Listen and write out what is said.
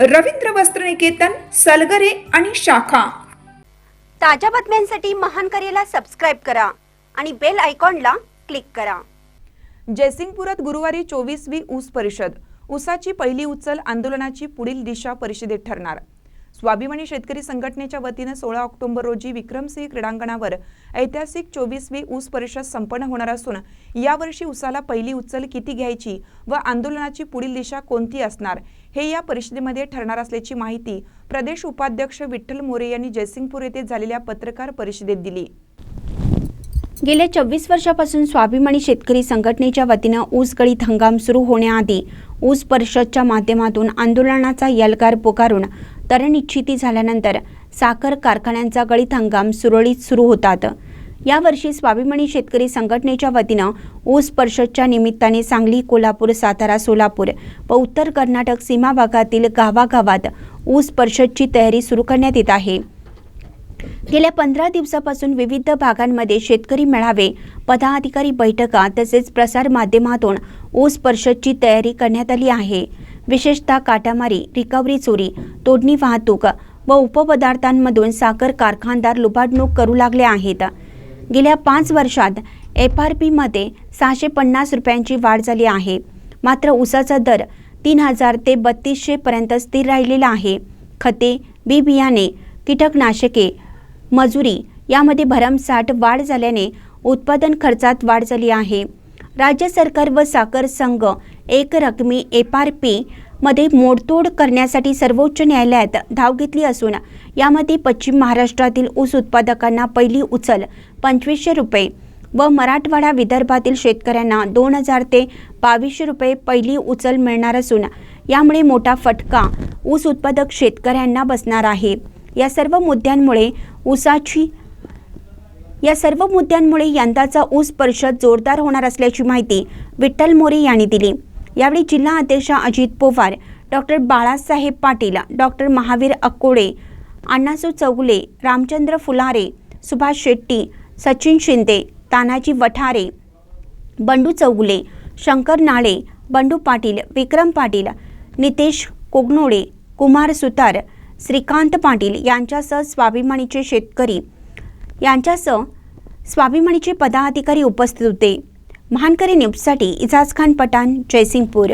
रवींद्र वस्त्रनिकेतन सलगरे आणि शाखा. ताज्या बातम्यांसाठी महान करेला सबस्क्राईब करा आणि बेल आयकॉनला क्लिक करा. जयसिंगपुरात गुरुवारी चोवीसवी ऊस परिषद. ऊसाची पहिली उचल आंदोलनाची पुढील दिशा परिषदेत ठरणार. स्वाभिमानी शेतकरी संघटनेच्या वतीनं सोळा ऑक्टोबर रोजी विक्रमसिंह क्रीडांगणावर ऐतिहासिक चोवीसवी ऊस परिषद संपन्न होणार असून यावर्षी ऊसाला पहिली उचल किती घ्यायची व आंदोलनाची पुढील दिशा कोणती असणार हे या परिषदेमध्ये ठरणार असल्याची माहिती प्रदेश उपाध्यक्ष विठ्ठल मोरे यांनी जयसिंगपूर येथे झालेल्या पत्रकार परिषदेत दिली. गेल्या चोवीस वर्षापासून स्वाभिमानी शेतकरी संघटनेच्या वतीनं ऊस गळीत हंगाम सुरू होण्याआधी ऊस परिषदच्या माध्यमातून आंदोलनाचा यलगार पुकारून तरनिश्चिती झाल्यानंतर साखर कारखान्यांचा गळीत हंगाम सुरळीत सुरू होतात. यावर्षी स्वाभिमानी शेतकरी संघटनेच्या वतीनं ऊस परिषदच्या निमित्ताने सांगली कोल्हापूर सातारा सोलापूर व उत्तर कर्नाटक सीमा भागातील गावागावात ऊस परिषदची तयारी सुरू करण्यात येत आहे. गेल्या पंधरा दिवसापासून विविध भागांमध्ये शेतकरी मेळावे पदाधिकारी बैठका तसेच प्रसार माध्यमातून ऊस परिषदची तयारी करण्यात आली आहे. विशेषतः काटामारी रिकव्हरी चोरी तोडणी वाहतूक व उपपदार्थांमधून साखर कारखानदार लुबाडणूक करू लागले आहेत. गेल्या पाच वर्षात एफ आर पीमध्ये सहाशे पन्नास रुपयांची वाढ झाली आहे. मात्र ऊसाचा दर तीन हजार ते बत्तीसशेपर्यंत स्थिर राहिलेला आहे. खते बी बियाणे कीटकनाशके मजुरी यामध्ये भरमसाठ वाढ झाल्याने उत्पादन खर्चात वाढ झाली आहे. राज्य सरकार व साखर संघ एक रकमी एफ आर पी मध्ये मोडतोड करण्यासाठी सर्वोच्च न्यायालयात धाव घेतली असून यामध्ये पश्चिम महाराष्ट्रातील ऊस उत्पादकांना पहिली उचल पंचवीसशे रुपये व मराठवाडा विदर्भातील शेतकऱ्यांना दोन हजार ते बावीसशे रुपये पहिली उचल मिळणार असून यामुळे मोठा फटका ऊस उत्पादक शेतकऱ्यांना बसणार आहे. या सर्व मुद्द्यांमुळे ऊसाची या सर्व मुद्द्यांमुळे यंदाचा ऊस परिषद जोरदार होणार असल्याची माहिती विठ्ठल मोरे यांनी दिली. यावेळी जिल्हा अध्यक्ष अजित पवार डॉक्टर बाळासाहेब पाटील डॉक्टर महावीर अक्कोडे अण्णासू चौगुले रामचंद्र फुलारे सुभाष शेट्टी सचिन शिंदे तानाजी वठारे बंडू चौगुले शंकर नाळे बंडू पाटील विक्रम पाटील नितेश कोगनोळे कुमार सुतार श्रीकांत पाटील यांच्यासह स्वाभिमानीचे शेतकरी यांच्यासह स्वाभिमानीचे पदाधिकारी उपस्थित होते. महानकरी न्यूजसाठी इजाज खान पठाण जयसिंगपूर.